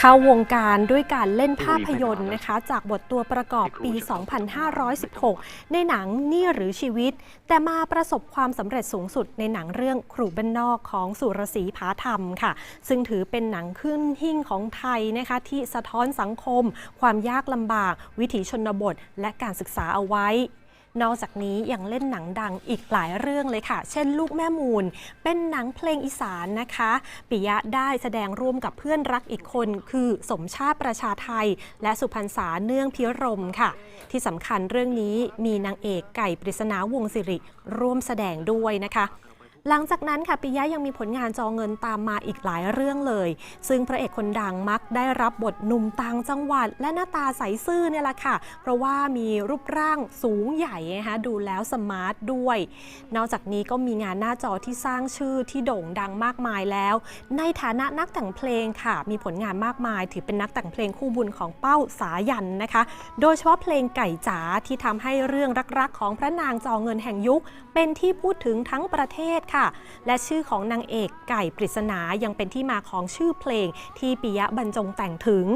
เข้าวงการด้วยการเล่นภาพยนตร์นะคะ จากบทตัวประกอบปี 2516 ในหนังนี่หรือชีวิต แต่มาประสบความสำเร็จสูงสุดในหนังเรื่องครูบ้านนอกของสุรศรีผาธรรมค่ะ ซึ่งถือเป็นหนังขึ้นหิ่งของไทยนะคะ ที่สะท้อนสังคม ความยากลำบาก วิถีชนบท และการศึกษาเอาไว้ นอกจากนี้ยังเล่นหนังดังอีกหลายเรื่องเลยค่ะ เช่น ลูกแม่มูล เป็นหนังเพลงอีสานนะคะ ปิยะได้แสดงร่วมกับเพื่อนรักอีกคน คือสมชาติประชาไทย และสุพรรณษาเนื่องพิรมค่ะ ที่สำคัญเรื่องนี้มีนางเอกไก่ปริศนาวงศ์สิริร่วมแสดงด้วยนะคะ หลังจากนั้นค่ะปิยะยังมีผลงานจอเงินตามมาอีกหลายเรื่องเลย ซึ่งพระเอกคนดังมักได้รับบทหนุ่มต่างจังหวัด และหน้าตาใสซื่อเนี่ยแหละค่ะ เพราะว่ามีรูปร่างสูงใหญ่นะคะดูแล้วสมาร์ทด้วย นอกจากนี้ก็มีงานหน้าจอที่สร้างชื่อที่โด่งดังมากมายแล้ว ในฐานะนักแต่งเพลงค่ะ มีผลงานมากมาย ถือเป็นนักแต่งเพลงคู่บุญของเป้าสายันนะคะ โดยเฉพาะเพลงไก่จ๋าที่ทำให้เรื่องรักๆของพระนางจอเงินแห่งยุค เป็นที่พูดถึงทั้งประเทศค่ะ และชื่อของนางเอกไก่ปริศนายังเป็นที่มาของชื่อเพลงที่ปิยะบรรจงแต่งถึง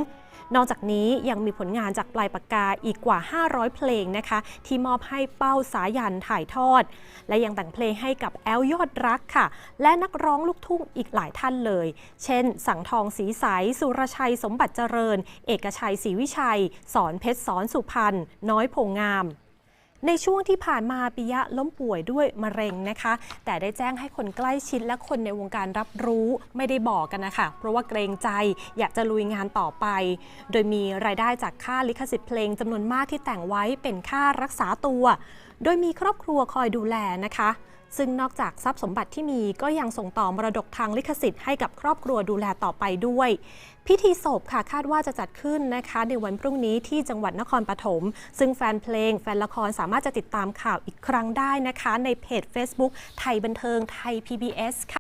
นอกจากนี้ยังมีผลงานจากปลายปากกาอีกกว่า 500 เพลงนะคะ ที่มอบให้เป้าสายันถ่ายทอด และยังแต่งเพลงให้กับแอลยอดรักค่ะ และนักร้องลูกทุ่งอีกหลายท่านเลย เช่น สังทองสีใส สุรชัยสมบัติเจริญ เอกชัยศรีวิชัย สอนเพชรสอนสุพรรณน้อยโพงาม ในช่วงที่ผ่านมาปิยะล้มป่วยด้วยมะเร็งนะคะ แต่ได้แจ้งให้คนใกล้ชิดและคนในวงการรับรู้ไม่ได้บอกกันนะคะ เพราะว่าเกรงใจอยากจะลุยงานต่อไป โดยมีรายได้จากค่าลิขสิทธิ์เพลงจำนวนมากที่แต่งไว้เป็นค่ารักษาตัว โดยมีครอบครัวคอยดูแลนะคะ ซึ่งนอกจากทรัพย์สมบัติที่มีก็ยังส่งต่อมรดกทางลิขสิทธิ์ให้กับครอบครัวดูแลต่อไปด้วย พิธีศพค่ะคาดว่าจะจัดขึ้นนะคะในวันพรุ่งนี้ที่จังหวัดนครปฐมซึ่งแฟนเพลง แฟนละครสามารถจะติดตามข่าวอีกครั้งได้นะคะ ในเพจ Facebook ไทยบันเทิงไทย PBS ค่ะ